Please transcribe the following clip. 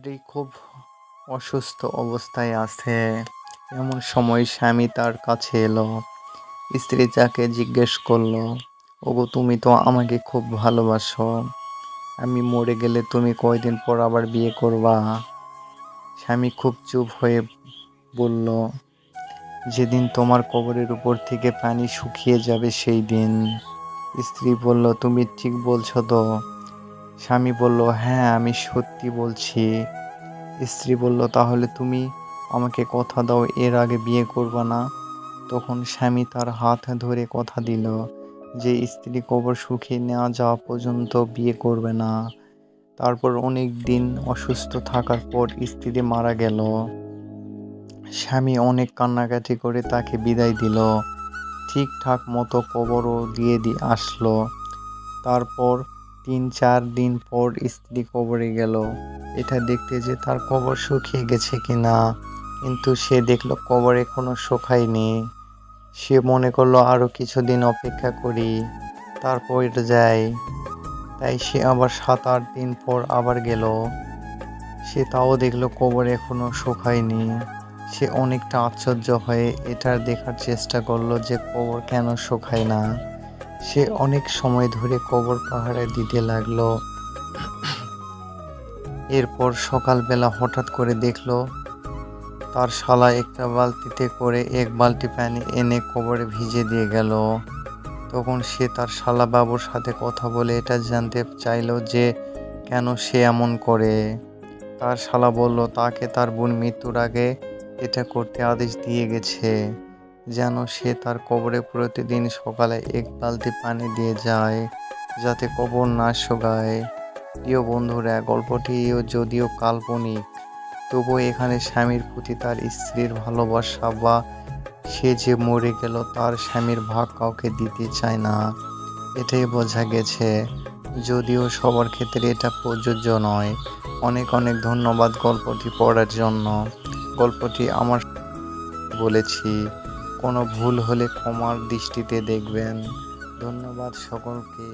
স্ত্রী খুব অসুস্থ অবস্থায় আছে। এমন সময় স্বামী তার কাছে এলো। স্ত্রী যাকে জিজ্ঞেস করল, ওগো, তুমি তো আমাকে খুব ভালোবাসো। আমি মরে গেলে তুমি কয়দিন পর আবার বিয়ে করবা? স্বামী খুব চুপ হয়ে বলল, যেদিন তোমার কবরের উপর থেকে পানি শুকিয়ে যাবে, সেই দিন। স্ত্রী বলল, তুমি ঠিক বলছো তো? স্বামী বলল হ্যাঁ আমি সত্যি বলছি। স্ত্রী বলল, তাহলে তুমি আমাকে কথা দাও, এর আগে বিয়ে করবা না। তখন স্বামী তার হাত ধরে কথা দিল যে, স্ত্রী কবর শুকিয়ে নেওয়া যাওয়া পর্যন্ত বিয়ে করবে না। তারপর অনেক দিন অসুস্থ থাকার পর স্ত্রী মারা গেল। স্বামী অনেক কান্নাকাটি করে তাকে বিদায় দিল। ঠিকঠাক মতো কবরও দিয়ে দিয়ে আসলো। তারপর তিন চার দিন পর স্ত্রী কবরে গেল। এটা দেখতে যে তার কবর শুকিয়ে গেছে কিনা, কিন্তু সে দেখল কবর এখনও শুকায়নি। সে মনে করল আরও কিছুদিন অপেক্ষা করি, তারপর যাই। তাই সে আবার সাত আট দিন পর আবার গেল। সে তাও দেখল কবর এখনও শুকায়নি। সে অনেকটা আশ্চর্য হয়ে এটার দেখার চেষ্টা করল যে কবর কেন শুকায় না। সে অনেক সময় ধরে কবর পাহাড়ে দিতে লাগল। এরপর সকালবেলা হঠাৎ করে দেখল, তার শালা একটা বালতিতে করে এক বালতি পানি এনে কবরে ভিজে দিয়ে গেল। তখন সে তার শালা বাবুর সাথে কথা বলে এটা জানতে চাইলো যে কেন সে এমন করে। তার শালা বলল, তাকে তার বোন মৃত্যুর আগে এটা করতে আদেশ দিয়ে গেছে। যেন সে তার কবরে প্রতিদিন সকালে এক বালতি পানি দিয়ে যায়, যাতে কবর না শোকায়। প্রিয় বন্ধুরা গল্পটি যদিও কাল্পনিক, তবুও এখানে স্বামীর প্রতি তার স্ত্রীর ভালোবাসা বা সে যে মরে গেল তার স্বামীর ভাগ কাউকে দিতে চায় না। এটাই বোঝা গেছে। যদিও সবার ক্ষেত্রে এটা প্রযোজ্য নয়। অনেক অনেক ধন্যবাদ গল্পটি পড়ার জন্য। গল্পটি আমার বলেছি। কোনো ভুল হলে ক্ষমার দৃষ্টিতে দেখবেন। ধন্যবাদ সকলকে।